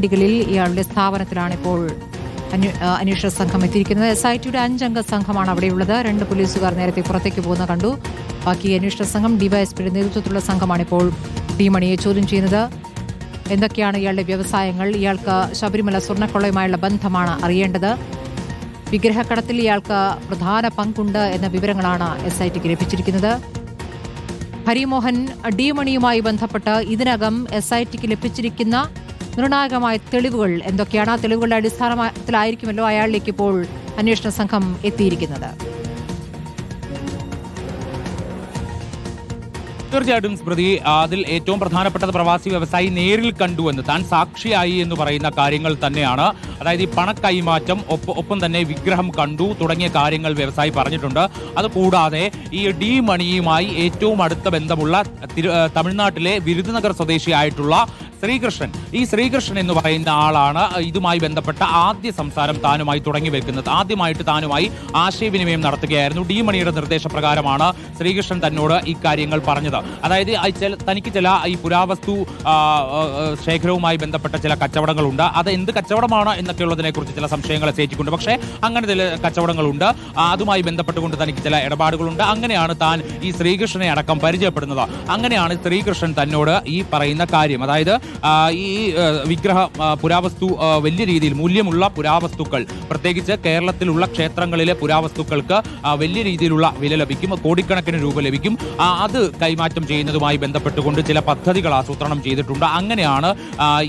ഡിണ്ടിഗലിൽ ഇയാളുടെ സ്ഥാപനത്തിലാണ് ഇപ്പോൾ അന്വേഷണ സംഘം എത്തിയിരിക്കുന്നത്. എസ് ഐ ടിയുടെ അഞ്ചംഗ സംഘമാണ് അവിടെയുള്ളത്. രണ്ട് പോലീസുകാർ നേരത്തെ പുറത്തേക്ക് പോകുന്ന കണ്ടു. ബാക്കി അന്വേഷണ സംഘം ഡിവൈഎസ്പിയുടെ നേതൃത്വത്തിലുള്ള സംഘമാണ് ഇപ്പോൾ ടി മണിയെ ചോദ്യം ചെയ്യുന്നത്. എന്തൊക്കെയാണ് ഇയാളുടെ വ്യവസായങ്ങൾ? ഇയാൾക്ക് ശബരിമല സ്വർണക്കൊള്ളയുമായുള്ള ബന്ധമാണ് അറിയേണ്ടത്. വിഗ്രഹക്കടത്തിൽ ഇയാൾക്ക് പ്രധാന പങ്കുണ്ട് എന്ന വിവരങ്ങളാണ് എസ് ഐ ടിക്ക് ലഭിച്ചിരിക്കുന്നത്. ഹരിമോഹൻ ഡിമണിയുമായി ബന്ധപ്പെട്ട് ഇതിനകം എസ് ഐ ടിക്ക് ലഭിച്ചിരിക്കുന്ന നിർണായകമായ തെളിവുകൾ എന്തൊക്കെയാണ്? ആ തെളിവുകളുടെ അടിസ്ഥാനത്തിലായിരിക്കുമല്ലോ അയാളിലേക്ക് ഇപ്പോൾ അന്വേഷണ സംഘം എത്തിയിരിക്കുന്നത്. തീർച്ചയായിട്ടും സ്മൃതി അതിൽ ഏറ്റവും പ്രധാനപ്പെട്ടത് പ്രവാസി വ്യവസായി നേരിൽ കണ്ടുവെന്ന് താൻ സാക്ഷിയായി എന്ന് പറയുന്ന കാര്യങ്ങൾ തന്നെയാണ്. അതായത് ഈ പണക്കൈമാറ്റം ഒപ്പം തന്നെ വിഗ്രഹം കണ്ടു തുടങ്ങിയ കാര്യങ്ങൾ വ്യവസായി പറഞ്ഞിട്ടുണ്ട്. അതുകൂടാതെ ഈ ഡി മണിയുമായി ഏറ്റവും അടുത്ത ബന്ധമുള്ള തമിഴ്നാട്ടിലെ വിരുദനഗർ സ്വദേശിയായിട്ടുള്ള ശ്രീകൃഷ്ണൻ. ഈ ശ്രീകൃഷ്ണൻ എന്ന് പറയുന്ന ആളാണ് ഇതുമായി ബന്ധപ്പെട്ട ആദ്യ സംസാരം താനുമായി തുടങ്ങി വെക്കുന്നത്. ആദ്യമായിട്ട് താനുമായി ആശയവിനിമയം നടത്തുകയായിരുന്നു. ഡി മണിയുടെ നിർദ്ദേശപ്രകാരമാണ് ശ്രീകൃഷ്ണൻ തന്നോട് ഇക്കാര്യങ്ങൾ കാര്യങ്ങൾ പറഞ്ഞത്. അതായത് തനിക്ക് ചില ഈ പുരാവസ്തു ശേഖരവുമായി ബന്ധപ്പെട്ട ചില കച്ചവടങ്ങളുണ്ട്. അത് എന്ത് കച്ചവടമാണ് എന്നൊക്കെയുള്ളതിനെ കുറിച്ച് ചില സംശയങ്ങൾ ചേച്ചിക്കൊണ്ട് പക്ഷേ അങ്ങനെ ചില കച്ചവടങ്ങളുണ്ട്. അതുമായി ബന്ധപ്പെട്ടുകൊണ്ട് തനിക്ക് ചില ഇടപാടുകളുണ്ട്. അങ്ങനെയാണ് താൻ ഈ ശ്രീകൃഷ്ണനെ അടക്കം പരിചയപ്പെടുന്നത്. അങ്ങനെയാണ് ശ്രീകൃഷ്ണൻ തന്നോട് ഈ പറയുന്ന കാര്യം. അതായത് ഈ വിഗ്രഹ പുരാവസ്തു വലിയ രീതിയിൽ മൂല്യമുള്ള പുരാവസ്തുക്കൾ. പ്രത്യേകിച്ച് കേരളത്തിലുള്ള ക്ഷേത്രങ്ങളിലെ പുരാവസ്തുക്കൾക്ക് വലിയ രീതിയിലുള്ള വില ലഭിക്കും. കോടിക്കണക്കിന് രൂപ ലഭിക്കും. അത് കൈമാറ്റം ചെയ്യുന്നതുമായി ബന്ധപ്പെട്ടുകൊണ്ട് ചില പദ്ധതികൾ ആസൂത്രണം ചെയ്തിട്ടുണ്ട്. അങ്ങനെയാണ്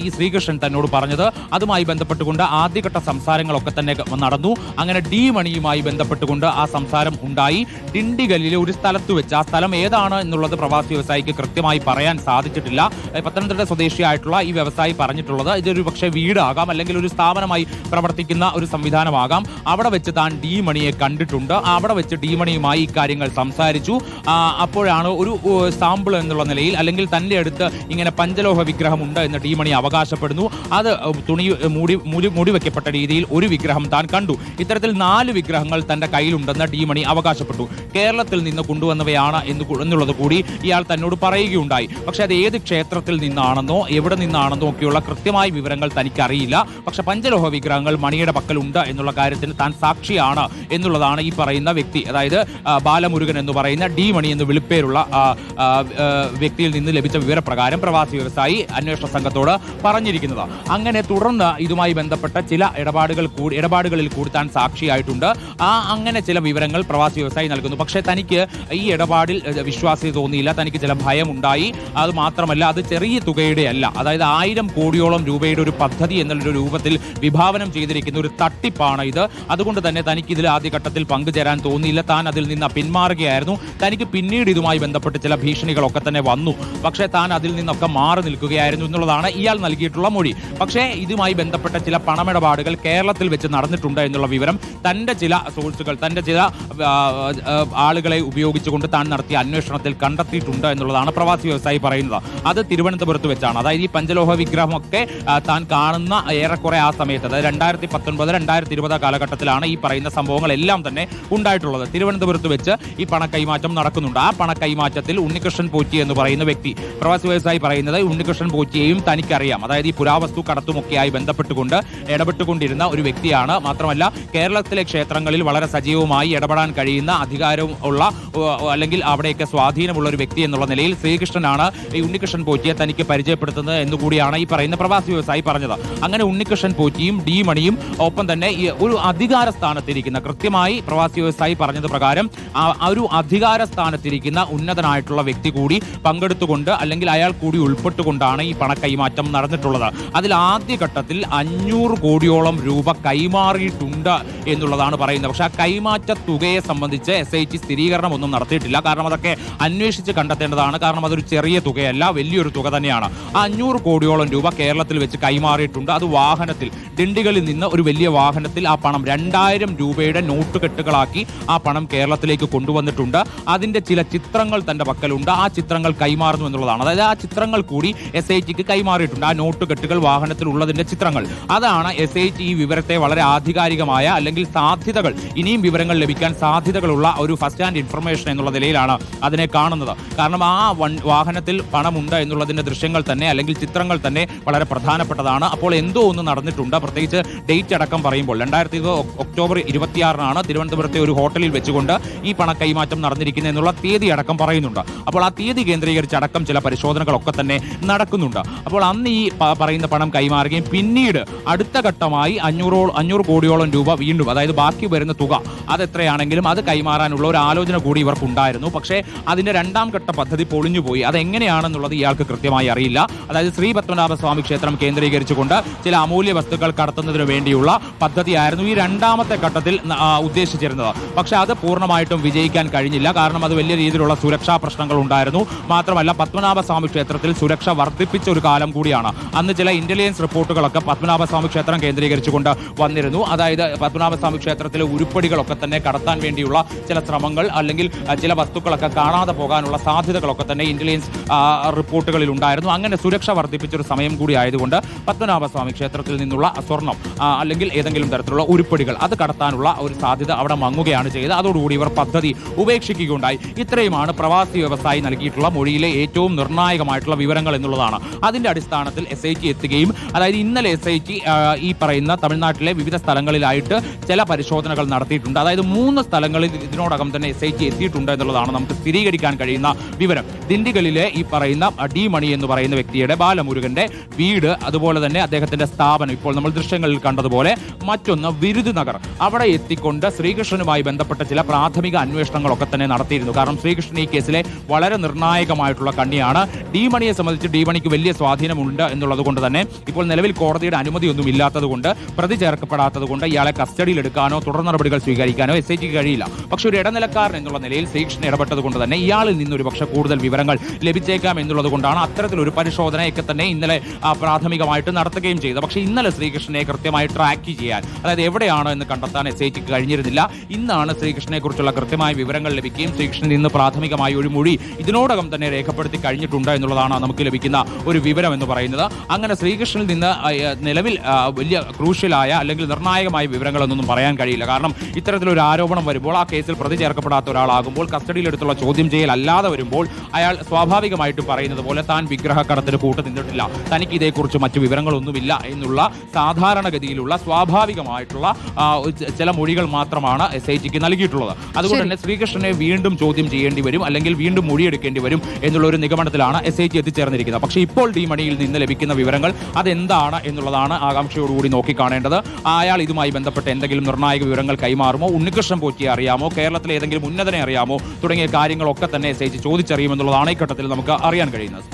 ഈ ശ്രീകൃഷ്ണൻ തന്നോട് പറഞ്ഞത്. അതുമായി ബന്ധപ്പെട്ടുകൊണ്ട് ആദ്യഘട്ട സംസാരങ്ങളൊക്കെ തന്നെ നടന്നു. അങ്ങനെ ഡി മണിയുമായി ബന്ധപ്പെട്ടുകൊണ്ട് ആ സംസാരം ഉണ്ടായി. ഡിണ്ടിഗലിലെ ഒരു സ്ഥലത്ത് വെച്ച് ആ സ്ഥലം ഏതാണ് എന്നുള്ളത് പ്രവാസി വ്യവസായിക്ക് കൃത്യമായി പറയാൻ സാധിച്ചിട്ടില്ല. പത്തനംതിട്ട പത്തനംതിട്ട സ്വദേശിയായിട്ടുള്ള ഈ വ്യവസായി പറഞ്ഞിട്ടുള്ളത്. ഇതൊരു പക്ഷേ വീടാകാം അല്ലെങ്കിൽ ഒരു സ്ഥാപനമായി പ്രവർത്തിക്കുന്ന ഒരു സംവിധാനമാകാം. അവിടെ വെച്ച് താൻ ഡി മണിയെ കണ്ടിട്ടുണ്ട്. അവിടെ വെച്ച് ഡി മണിയുമായി ഈ കാര്യങ്ങൾ സംസാരിച്ചു. അപ്പോഴാണ് ഒരു സാമ്പിൾ എന്നുള്ള നിലയിൽ അല്ലെങ്കിൽ തന്റെ അടുത്ത് ഇങ്ങനെ പഞ്ചലോഹ വിഗ്രഹം ഉണ്ട് എന്ന് ഡി മണി അവകാശപ്പെടുന്നു. അത് തുണി മൂടി മൂടി മൂടി വെക്കപ്പെട്ട രീതിയിൽ ഒരു വിഗ്രഹം താൻ കണ്ടു. ഇത്തരത്തിൽ നാല് വിഗ്രഹങ്ങൾ തന്റെ കയ്യിലുണ്ടെന്ന് ഡി മണി അവകാശപ്പെട്ടു. കേരളത്തിൽ നിന്ന് കൊണ്ടുവന്നവയാണ് എന്ന് എന്നുള്ളത് കൂടി ഇയാൾ തന്നോട് പറയുകയുണ്ടായി. പക്ഷെ അത് ഏത് ക്ഷേത്രത്തിൽ നിന്നാണെന്നോ എവിടെ നിന്നാണ് നോക്കിയുള്ള കൃത്യമായ വിവരങ്ങൾ തനിക്കറിയില്ല. പക്ഷെ പഞ്ചലോഹ വിഗ്രഹങ്ങൾ മണിയുടെ പക്കലുണ്ട് എന്നുള്ള കാര്യത്തിന് താൻ സാക്ഷിയാണ് എന്നുള്ളതാണ് ഈ പറയുന്ന വ്യക്തി. അതായത് ബാലമുരുകൻ എന്ന് പറയുന്ന ഡി മണി എന്ന് വിളിപ്പേരുള്ള വ്യക്തിയിൽ നിന്ന് ലഭിച്ച വിവരപ്രകാരം പ്രവാസി വ്യവസായി അന്വേഷണ സംഘത്തോട് പറഞ്ഞിരിക്കുന്നത്. അങ്ങനെ തുടർന്ന് ഇതുമായി ബന്ധപ്പെട്ട ചില ഇടപാടുകൾ കൂടി ഇടപാടുകളിൽ കൂടി താൻ സാക്ഷിയായിട്ടുണ്ട്. ആ അങ്ങനെ ചില വിവരങ്ങൾ പ്രവാസി വ്യവസായി നൽകുന്നു. പക്ഷേ തനിക്ക് ഈ ഇടപാടിൽ വിശ്വാസ്യത തോന്നിയില്ല. തനിക്ക് ചില ഭയമുണ്ടായി. അത് മാത്രമല്ല അത് ചെറിയ തുകയുടെ അല്ല അതായത് ആയിരം കോടിയോളം രൂപയുടെ ഒരു പദ്ധതി എന്നുള്ളൊരു രൂപത്തിൽ വിഭാവനം ചെയ്തിരിക്കുന്ന ഒരു തട്ടിപ്പാണ് ഇത്. അതുകൊണ്ട് തന്നെ തനിക്ക് ഇതിൽ ആദ്യഘട്ടത്തിൽ പങ്കുചേരാൻ തോന്നിയില്ല. താൻ അതിൽ നിന്ന് പിന്മാറുകയായിരുന്നു. തനിക്ക് പിന്നീട് ഇതുമായി ബന്ധപ്പെട്ട് ചില ഭീഷണികളൊക്കെ തന്നെ വന്നു. പക്ഷേ താൻ അതിൽ നിന്നൊക്കെ മാറി നിൽക്കുകയായിരുന്നു എന്നുള്ളതാണ് ഇയാൾ നൽകിയിട്ടുള്ള മൊഴി. പക്ഷേ ഇതുമായി ബന്ധപ്പെട്ട ചില പണമിടപാടുകൾ കേരളത്തിൽ വെച്ച് നടന്നിട്ടുണ്ട് എന്നുള്ള വിവരം തന്റെ ചില സോഴ്സുകൾ തന്റെ ചില ആളുകളെ ഉപയോഗിച്ചുകൊണ്ട് താൻ നടത്തിയ അന്വേഷണത്തിൽ കണ്ടെത്തിയിട്ടുണ്ട് എന്നുള്ളതാണ് പ്രവാസി വ്യവസായി പറയുന്നത്. അത് തിരുവനന്തപുരത്ത് വെച്ചാണ്. അതായത് ഈ പഞ്ചലോഹ വിഗ്രഹമൊക്കെ താൻ കാണുന്ന ഏറെക്കുറെ ആ സമയത്ത് അതായത് രണ്ടായിരത്തി പത്തൊൻപത് രണ്ടായിരത്തി ഇരുപത് കാലഘട്ടത്തിലാണ് ഈ പറയുന്ന സംഭവങ്ങളെല്ലാം തന്നെ ഉണ്ടായിട്ടുള്ളത്. തിരുവനന്തപുരത്ത് വെച്ച് ഈ പണക്കൈമാറ്റം നടക്കുന്നുണ്ട്. ആ പണക്കൈമാറ്റത്തിൽ ഉണ്ണികൃഷ്ണൻ പോറ്റി എന്ന് പറയുന്ന വ്യക്തി പ്രവാസി വ്യവസായി പറയുന്നത് ഉണ്ണികൃഷ്ണൻ പോറ്റിയെയും തനിക്കറിയാം. അതായത് ഈ പുരാവസ്തു കടത്തുമൊക്കെയായി ബന്ധപ്പെട്ടുകൊണ്ട് ഇടപെട്ടുകൊണ്ടിരുന്ന ഒരു വ്യക്തിയാണ്. മാത്രമല്ല കേരളത്തിലെ ക്ഷേത്രങ്ങളിൽ വളരെ സജീവമായി ഇടപെടാൻ കഴിയുന്ന അധികാരവും ഉള്ള അല്ലെങ്കിൽ അവിടെയൊക്കെ സ്വാധീനമുള്ള ഒരു വ്യക്തി എന്നുള്ള നിലയിൽ ശ്രീകൃഷ്ണനാണ് ഈ ഉണ്ണികൃഷ്ണൻ പോറ്റിയെ തനിക്ക് പരിചയപ്പെടുത്തുന്നത്. എന്നുകൂടിയാണ് ഈ പറയുന്ന പ്രവാസി വ്യവസായി പറഞ്ഞത്. അങ്ങനെ ഉണ്ണികൃഷ്ണൻ പോറ്റിയും ഡി മണിയും ഒപ്പം തന്നെ ഒരു അധികാര സ്ഥാനത്തിരിക്കുന്ന കൃത്യമായി പ്രവാസി വ്യവസായി പറഞ്ഞത് പ്രകാരം ഒരു അധികാര സ്ഥാനത്തിരിക്കുന്ന ഉന്നതനായിട്ടുള്ള വ്യക്തി കൂടി പങ്കെടുത്തുകൊണ്ട് അല്ലെങ്കിൽ അയാൾ കൂടി ഉൾപ്പെട്ടുകൊണ്ടാണ് ഈ പണ കൈമാറ്റം നടന്നിട്ടുള്ളത്. അതിൽ ആദ്യഘട്ടത്തിൽ അഞ്ഞൂറ് കോടിയോളം രൂപ കൈമാറിയിട്ടുണ്ട് എന്നുള്ളതാണ് പറയുന്നത്. പക്ഷേ ആ കൈമാറ്റ തുകയെ സംബന്ധിച്ച് എസ് ഐ ടി സ്ഥിരീകരണം ഒന്നും നടത്തിയിട്ടില്ല. കാരണം അതൊക്കെ അന്വേഷിച്ച് കണ്ടെത്തേണ്ടതാണ്. കാരണം അതൊരു ചെറിയ തുകയല്ല വലിയൊരു തുക തന്നെയാണ്. ആ അഞ്ഞൂറ് കോടിയോളം രൂപ കേരളത്തിൽ വെച്ച് കൈമാറിയിട്ടുണ്ട്. അത് വാഹനത്തിൽ ദിണ്ടികളിൽ നിന്ന് ഒരു വലിയ വാഹനത്തിൽ ആ പണം രണ്ടായിരം രൂപയുടെ നോട്ട് കെട്ടുകളാക്കി ആ പണം കേരളത്തിലേക്ക് കൊണ്ടുവന്നിട്ടുണ്ട്. അതിന്റെ ചില ചിത്രങ്ങൾ തന്റെ പക്കലുണ്ട്. ആ ചിത്രങ്ങൾ കൈമാറുന്നു എന്നുള്ളതാണ്. അതായത് ആ ചിത്രങ്ങൾ കൂടി എസ് ഐ ടിക്ക് കൈമാറിയിട്ടുണ്ട്. ആ നോട്ട് കെട്ടുകൾ വാഹനത്തിൽ ഉള്ളതിന്റെ ചിത്രങ്ങൾ. അതാണ് എസ് ഐ ടി ഈ വിവരത്തെ വളരെ ആധികാരികമായ അല്ലെങ്കിൽ സാധ്യതകൾ ഇനിയും വിവരങ്ങൾ ലഭിക്കാൻ സാധ്യതകളുള്ള ഒരു ഫസ്റ്റ് ഹാൻഡ് ഇൻഫർമേഷൻ എന്നുള്ള നിലയിലാണ് അതിനെ കാണുന്നത്. കാരണം ആ വാഹനത്തിൽ പണമുണ്ട് എന്നുള്ളതിന്റെ ദൃശ്യങ്ങൾ തന്നെ അല്ലെങ്കിൽ അല്ലെങ്കിൽ ചിത്രങ്ങൾ തന്നെ വളരെ പ്രധാനപ്പെട്ടതാണ്. അപ്പോൾ എന്തോ ഒന്ന് നടന്നിട്ടുണ്ട്. പ്രത്യേകിച്ച് ഡേറ്റ് അടക്കം പറയുമ്പോൾ രണ്ടായിരത്തി ഒക്ടോബർ ഇരുപത്തിയാറിനാണ് തിരുവനന്തപുരത്തെ ഒരു ഹോട്ടലിൽ വെച്ചുകൊണ്ട് ഈ പണ കൈമാറ്റം നടന്നിരിക്കുന്നത് എന്നുള്ള തീയതി അടക്കം പറയുന്നുണ്ട്. അപ്പോൾ ആ തീയതി കേന്ദ്രീകരിച്ച് അടക്കം ചില പരിശോധനകളൊക്കെ തന്നെ നടക്കുന്നുണ്ട്. അപ്പോൾ അന്ന് ഈ പറയുന്ന പണം കൈമാറുകയും പിന്നീട് അടുത്ത ഘട്ടമായി അഞ്ഞൂറോ അഞ്ഞൂറ് കോടിയോളം രൂപ വീണ്ടും അതായത് ബാക്കി വരുന്ന തുക അതെത്രയാണെങ്കിലും അത് കൈമാറാനുള്ള ഒരു ആലോചന കൂടി ഇവർക്കുണ്ടായിരുന്നു. പക്ഷേ അതിന്റെ രണ്ടാം ഘട്ട പദ്ധതി പൊളിഞ്ഞുപോയി. അതെങ്ങനെയാണെന്നുള്ളത് ഇയാൾക്ക് കൃത്യമായി അറിയില്ല. അതായത് ശ്രീ പത്മനാഭ സ്വാമി ക്ഷേത്രം കേന്ദ്രീകരിച്ചുകൊണ്ട് ചില അമൂല്യ വസ്തുക്കൾ കടത്തുന്നതിന് വേണ്ടിയുള്ള പദ്ധതിയായിരുന്നു ഈ രണ്ടാമത്തെ ഘട്ടത്തിൽ ഉദ്ദേശിച്ചിരുന്നത്. പക്ഷെ അത് പൂർണമായിട്ടും വിജയിക്കാൻ കഴിഞ്ഞില്ല. കാരണം അത് വലിയ രീതിയിലുള്ള സുരക്ഷാ പ്രശ്നങ്ങൾ ഉണ്ടായിരുന്നു. മാത്രമല്ല പത്മനാഭ സ്വാമി ക്ഷേത്രത്തിൽ സുരക്ഷ വർദ്ധിപ്പിച്ച ഒരു കാലം കൂടിയാണ്. അന്ന് ചില ഇന്റലിജൻസ് റിപ്പോർട്ടുകളൊക്കെ പത്മനാഭ സ്വാമി ക്ഷേത്രം കേന്ദ്രീകരിച്ചുകൊണ്ട് വന്നിരുന്നു. അതായത് പത്മനാഭ സ്വാമി ക്ഷേത്രത്തിലെ ഉരുപ്പടികളൊക്കെ തന്നെ കടത്താൻ വേണ്ടിയുള്ള ചില ശ്രമങ്ങൾ അല്ലെങ്കിൽ ചില വസ്തുക്കളൊക്കെ കാണാതെ പോകാനുള്ള സാധ്യതകളൊക്കെ തന്നെ ഇന്റലിജൻസ് റിപ്പോർട്ടുകളിൽ ഉണ്ടായിരുന്നു. അങ്ങനെ സുരക്ഷ വർദ്ധിപ്പിച്ച ഒരു സമയം കൂടി ആയതുകൊണ്ട് പത്മനാഭസ്വാമി ക്ഷേത്രത്തിൽ നിന്നുള്ള സ്വർണം അല്ലെങ്കിൽ ഏതെങ്കിലും തരത്തിലുള്ള ഉരുപ്പടികൾ അത് കടത്താനുള്ള ഒരു സാധ്യത അവിടെ മങ്ങുകയാണ് ചെയ്തത്. അതോടുകൂടി ഇവർ പദ്ധതി ഉപേക്ഷിക്കുകയുണ്ടായി. ഇത്രയുമാണ് പ്രവാസി വ്യവസായി നൽകിയിട്ടുള്ള മൊഴിയിലെ ഏറ്റവും നിർണായകമായിട്ടുള്ള വിവരങ്ങൾ എന്നുള്ളതാണ്. അതിന്റെ അടിസ്ഥാനത്തിൽ എസ് ഐ ടി എത്തുകയും അതായത് ഇന്നലെ എസ് ഐ ടി ഈ പറയുന്ന തമിഴ്നാട്ടിലെ വിവിധ സ്ഥലങ്ങളിലായിട്ട് ചില പരിശോധനകൾ നടത്തിയിട്ടുണ്ട്. അതായത് മൂന്ന് സ്ഥലങ്ങളിൽ ഇതിനോടകം തന്നെ എസ് ഐ ടി എത്തിയിട്ടുണ്ട് എന്നുള്ളതാണ് നമുക്ക് സ്ഥിരീകരിക്കാൻ കഴിയുന്ന വിവരം. ദിണ്ടിഗലിലെ ഈ പറയുന്ന ഡി മണി എന്ന് പറയുന്ന വ്യക്തിയുടെ ബാലമുരുകന്റെ വീട് അതുപോലെ തന്നെ അദ്ദേഹത്തിന്റെ സ്ഥാപനം ഇപ്പോൾ നമ്മൾ ദൃശ്യങ്ങളിൽ കണ്ടതുപോലെ മറ്റൊന്ന് വിരുദ് നഗർ. അവിടെ എത്തിക്കൊണ്ട് ശ്രീകൃഷ്ണനുമായി ബന്ധപ്പെട്ട ചില പ്രാഥമിക അന്വേഷണങ്ങളൊക്കെ തന്നെ നടത്തിയിരുന്നു. കാരണം ശ്രീകൃഷ്ണൻ ഈ കേസിലെ വളരെ നിർണായകമായിട്ടുള്ള കണ്ണിയാണ്. ഡി മണിയെ സംബന്ധിച്ച് ഡി മണിക്ക് വലിയ സ്വാധീനമുണ്ട് എന്നുള്ളത് കൊണ്ട് തന്നെ ഇപ്പോൾ നിലവിൽ കോടതിയുടെ അനുമതിയൊന്നും ഇല്ലാത്തത് കൊണ്ട് പ്രതി ചേർക്കപ്പെടാത്തത് കൊണ്ട് ഇയാളെ കസ്റ്റഡിയിൽ എടുക്കാനോ തുടർ നടപടികൾ സ്വീകരിക്കാനോ എസ് ഐ ടിക്ക് കഴിയില്ല. പക്ഷെ ഒരു ഇടനിലക്കാരൻ എന്നുള്ള നിലയിൽ ശ്രീകൃഷ്ണൻ ഇടപെട്ടത് കൊണ്ട് തന്നെ ഇയാളിൽ നിന്ന് ഒരു പക്ഷേ കൂടുതൽ വിവരങ്ങൾ ലഭിച്ചേക്കാം എന്നുള്ളത് കൊണ്ടാണ് അത്തരത്തിലൊരു പരിശോധനയൊക്കെ തന്നെ ഇന്നലെ പ്രാഥമികമായിട്ട് നടത്തുകയും ചെയ്തു. പക്ഷേ ഇന്നലെ ശ്രീകൃഷ്ണനെ കൃത്യമായി ട്രാക്ക് ചെയ്യാൻ അതായത് എവിടെയാണോ എന്ന് കണ്ടെത്താൻ എസ് ഐക്ക് കഴിഞ്ഞിരുന്നില്ല. ഇന്നാണ് ശ്രീകൃഷ്ണനെ കുറിച്ചുള്ള കൃത്യമായ വിവരങ്ങൾ ലഭിക്കുകയും ശ്രീകൃഷ്ണൻ ഇന്ന് പ്രാഥമികമായി ഒരു മൊഴി ഇതിനോടകം തന്നെ രേഖപ്പെടുത്തി കഴിഞ്ഞിട്ടുണ്ട് എന്നുള്ളതാണ് നമുക്ക് ലഭിക്കുന്ന ഒരു വിവരം എന്ന് പറയുന്നത്. അങ്ങനെ ശ്രീകൃഷ്ണനിൽ നിന്ന് നിലവിൽ വലിയ ക്രൂഷ്യലായ അല്ലെങ്കിൽ നിർണായകമായ വിവരങ്ങളൊന്നും പറയാൻ കഴിയില്ല. കാരണം ഇത്തരത്തിലൊരു ആരോപണം വരുമ്പോൾ ആ കേസിൽ പ്രതി ചേർക്കപ്പെടാത്ത ഒരാളാകുമ്പോൾ കസ്റ്റഡിയിലെടുത്തുള്ള ചോദ്യം ചെയ്യൽ അല്ലാതെ വരുമ്പോൾ അയാൾ സ്വാഭാവികമായിട്ടും പറയുന്നത് പോലെ താൻ വിഗ്രഹക്കടത്തിന് കൂട്ടു നിന്നിട്ടില്ല. തനിക്ക് ഇതേക്കുറിച്ച് മറ്റു വിവരങ്ങളൊന്നുമില്ല എന്നുള്ള സാധാരണഗതിയിലുള്ള സ്വാഭാവികമായിട്ടുള്ള ചില മൊഴികൾ മാത്രമാണ് എസ് ഐ ടിക്ക് നൽകിയിട്ടുള്ളത്. അതുകൊണ്ട് തന്നെ ശ്രീകൃഷ്ണനെ വീണ്ടും ചോദ്യം ചെയ്യേണ്ടി വരും അല്ലെങ്കിൽ വീണ്ടും മൊഴിയെടുക്കേണ്ടി വരും എന്നുള്ള ഒരു നിഗമനത്തിലാണ് എസ് ഐ ടി എത്തിച്ചേർന്നിരിക്കുന്നത്. പക്ഷേ ഇപ്പോൾ ഡി മണിയിൽ നിന്ന് ലഭിക്കുന്ന വിവരങ്ങൾ അതെന്താണ് എന്നുള്ളതാണ് ആകാംക്ഷയോടുകൂടി നോക്കിക്കാണേണ്ടത്. അയാൾ ഇതുമായി ബന്ധപ്പെട്ട് എന്തെങ്കിലും നിർണായക വിവരങ്ങൾ കൈമാറുമോ? ഉണ്ണികൃഷ്ണൻ പോറ്റിയെ അറിയാമോ? കേരളത്തിലെ ഏതെങ്കിലും ഉന്നതനെ അറിയാമോ? തുടങ്ങിയ കാര്യങ്ങളൊക്കെ തന്നെ എസ് ഐ ടി ചോദിച്ചറിയുമെന്നുള്ളതാണ് ഈ ഘട്ടത്തിൽ നമുക്ക് അറിയാൻ കഴിയുന്നത്.